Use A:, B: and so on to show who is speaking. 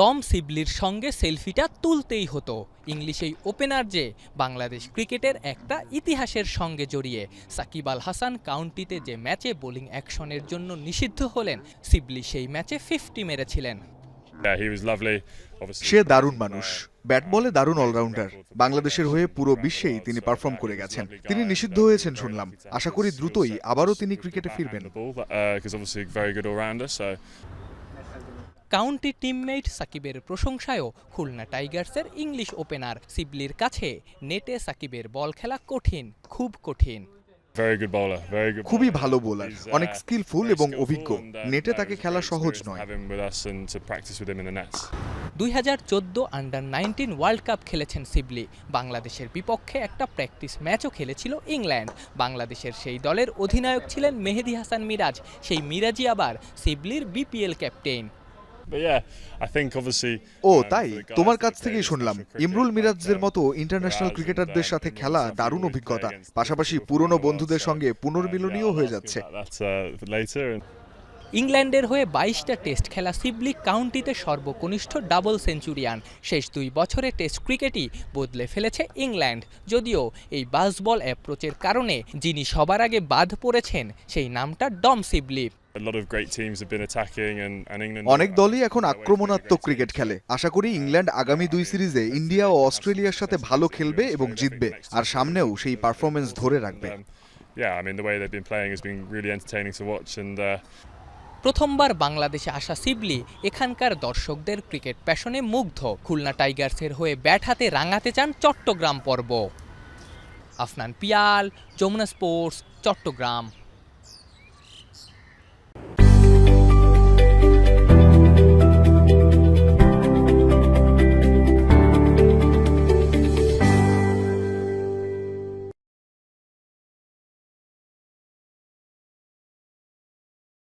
A: ডম সিবলির সঙ্গে সেলফিটা তুলতেই হতো। ইংলিশ এই ওপেনার যে বাংলাদেশ ক্রিকেটের একটা ইতিহাসের সঙ্গে জড়িয়ে। সাকিব আল হাসান কাউন্টিতে যে ম্যাচে বোলিং অ্যাকশনের জন্য নিষিদ্ধ হলেন সিবলি সেই ম্যাচে ফিফটি মেরেছিলেন।
B: Yeah, he was lovely. Obviously,
C: সে দারুণ মানুষ। ব্যাট বলে দারুণ অলরাউন্ডার বাংলাদেশের হয়ে পুরো বিশ্বেই তিনি পারফর্ম করে গেছেন। তিনি নিষিদ্ধ হয়েছেন শুনলাম। আশা করি দ্রুতই আবারও তিনি ক্রিকেটে ফিরবেন।
A: কাউন্টি টিমমেট সাকিবের প্রশংসায়ও খুলনা টাইগার্সের ইংলিশ ওপেনার সিবলির কাছে নেটে সাকিবের বল খেলা কঠিন খুব কঠিন।
B: Very good bowler, very good.
C: খুবই ভালো বোলার
B: uh,
C: অনেক স্কিলফুল এবং অভিজ্ঞ।
B: uh,
C: নেটে তাকে খেলা সহজ নয়.
A: দুই হাজার চোদ্দ আন্ডার নাইনটিন ওয়ার্ল্ড কাপ খেলেছেন সিবলি। বাংলাদেশের বিপক্ষে একটা প্র্যাকটিস ম্যাচও খেলেছিল ইংল্যান্ড। বাংলাদেশের সেই দলের অধিনায়ক ছিলেন মেহেদি হাসান মিরাজ। সেই মিরাজই আবার সিবলির বিপিএল ক্যাপ্টেন
C: ও তাই? তোমার কাছ থেকেই শুনলাম ইমরুল মিরাজদের মতো ইন্টারন্যাশনাল ক্রিকেটারদের সাথে খেলা দারুণ অভিজ্ঞতা। পাশাপাশি পুরনো বন্ধুদের সঙ্গে পুনর্মিলনীয় হয়ে যাচ্ছে।
A: ইংল্যান্ডের হয়ে বাইশটা টেস্ট খেলা সিবলি কাউন্টিতে সর্বকনিষ্ঠ ডাবল সেঞ্চুরিয়ান। শেষ দুই বছরে টেস্ট ক্রিকেটই বদলে ফেলেছে ইংল্যান্ড। যদিও এই বাসবল অ্যাপ্রোচের কারণে যিনি সবার আগে বাদ পড়েছেন সেই নামটা ডম সিবলি.
C: অনেক দলই এখন আক্রমণাত্মক ক্রিকেট খেলে। আশা করি ইংল্যান্ড আগামী দুই সিরিজে ইন্ডিয়া ও অস্ট্রেলিয়ার সাথে ভালো খেলবে এবং জিতবে আর সামনেও সেই পারফরমেন্স ধরে রাখবে।
B: Um, yeah, I mean the way they've been playing has been really entertaining to watch, and uh,
A: প্রথমবার বাংলাদেশে আসা সিবলি এখানকার দর্শকদের ক্রিকেট প্যাশনে মুগ্ধ। খুলনা টাইগার্সের হয়ে ব্যাট হাতে রাঙাতে চান চট্টগ্রাম পর্ব। আফনান পিয়াল, যমুনা স্পোর্টস, চট্টগ্রাম।